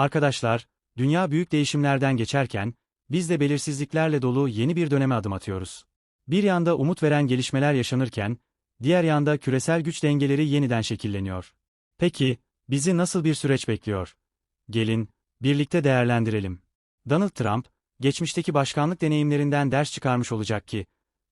Arkadaşlar, dünya büyük değişimlerden geçerken, biz de belirsizliklerle dolu yeni bir döneme adım atıyoruz. Bir yanda umut veren gelişmeler yaşanırken, diğer yanda küresel güç dengeleri yeniden şekilleniyor. Peki, bizi nasıl bir süreç bekliyor? Gelin, birlikte değerlendirelim. Donald Trump, geçmişteki başkanlık deneyimlerinden ders çıkarmış olacak ki,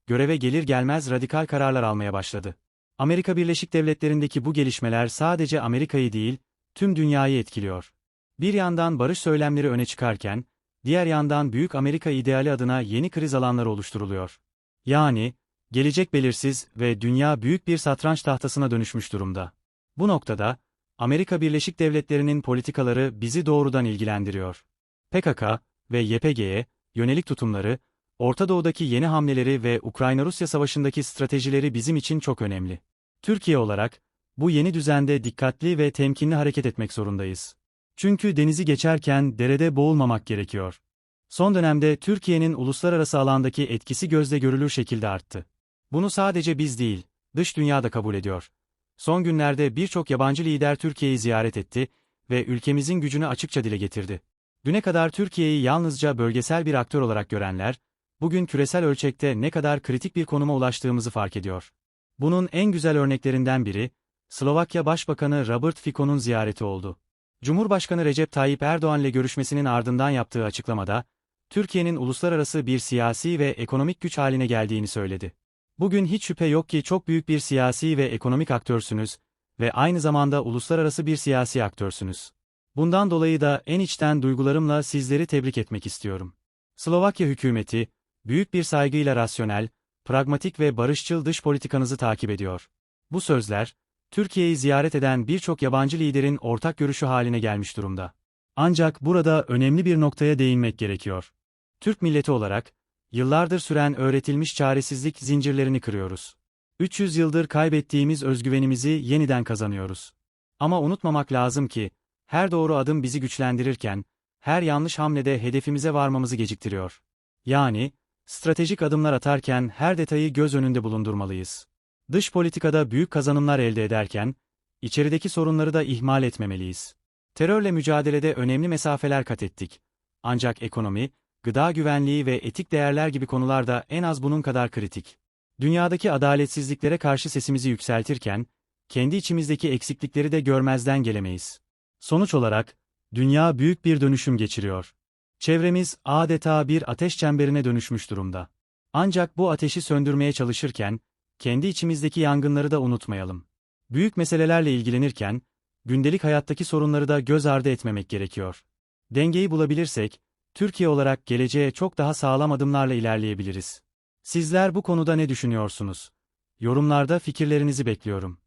göreve gelir gelmez radikal kararlar almaya başladı. Amerika Birleşik Devletleri'ndeki bu gelişmeler sadece Amerika'yı değil, tüm dünyayı etkiliyor. Bir yandan barış söylemleri öne çıkarken, diğer yandan Büyük Amerika ideali adına yeni kriz alanları oluşturuluyor. Yani, gelecek belirsiz ve dünya büyük bir satranç tahtasına dönüşmüş durumda. Bu noktada, Amerika Birleşik Devletleri'nin politikaları bizi doğrudan ilgilendiriyor. PKK ve YPG'ye yönelik tutumları, Orta Doğu'daki yeni hamleleri ve Ukrayna-Rusya savaşındaki stratejileri bizim için çok önemli. Türkiye olarak, bu yeni düzende dikkatli ve temkinli hareket etmek zorundayız. Çünkü denizi geçerken derede boğulmamak gerekiyor. Son dönemde Türkiye'nin uluslararası alandaki etkisi gözle görülür şekilde arttı. Bunu sadece biz değil, dış dünya da kabul ediyor. Son günlerde birçok yabancı lider Türkiye'yi ziyaret etti ve ülkemizin gücünü açıkça dile getirdi. Düne kadar Türkiye'yi yalnızca bölgesel bir aktör olarak görenler, bugün küresel ölçekte ne kadar kritik bir konuma ulaştığımızı fark ediyor. Bunun en güzel örneklerinden biri, Slovakya Başbakanı Robert Fico'nun ziyareti oldu. Cumhurbaşkanı Recep Tayyip Erdoğan ile görüşmesinin ardından yaptığı açıklamada, Türkiye'nin uluslararası bir siyasi ve ekonomik güç haline geldiğini söyledi. Bugün hiç şüphe yok ki çok büyük bir siyasi ve ekonomik aktörsünüz ve aynı zamanda uluslararası bir siyasi aktörsünüz. Bundan dolayı da en içten duygularımla sizleri tebrik etmek istiyorum. Slovakya hükümeti, büyük bir saygıyla rasyonel, pragmatik ve barışçıl dış politikanızı takip ediyor. Bu sözler, Türkiye'yi ziyaret eden birçok yabancı liderin ortak görüşü haline gelmiş durumda. Ancak burada önemli bir noktaya değinmek gerekiyor. Türk milleti olarak, yıllardır süren öğretilmiş çaresizlik zincirlerini kırıyoruz. 300 yıldır kaybettiğimiz özgüvenimizi yeniden kazanıyoruz. Ama unutmamak lazım ki, her doğru adım bizi güçlendirirken, her yanlış hamlede hedefimize varmamızı geciktiriyor. Yani, stratejik adımlar atarken her detayı göz önünde bulundurmalıyız. Dış politikada büyük kazanımlar elde ederken, içerideki sorunları da ihmal etmemeliyiz. Terörle mücadelede önemli mesafeler kat ettik. Ancak ekonomi, gıda güvenliği ve etik değerler gibi konularda en az bunun kadar kritik. Dünyadaki adaletsizliklere karşı sesimizi yükseltirken, kendi içimizdeki eksiklikleri de görmezden gelemeyiz. Sonuç olarak, dünya büyük bir dönüşüm geçiriyor. Çevremiz adeta bir ateş çemberine dönüşmüş durumda. Ancak bu ateşi söndürmeye çalışırken, kendi içimizdeki yangınları da unutmayalım. Büyük meselelerle ilgilenirken, gündelik hayattaki sorunları da göz ardı etmemek gerekiyor. Dengeyi bulabilirsek, Türkiye olarak geleceğe çok daha sağlam adımlarla ilerleyebiliriz. Sizler bu konuda ne düşünüyorsunuz? Yorumlarda fikirlerinizi bekliyorum.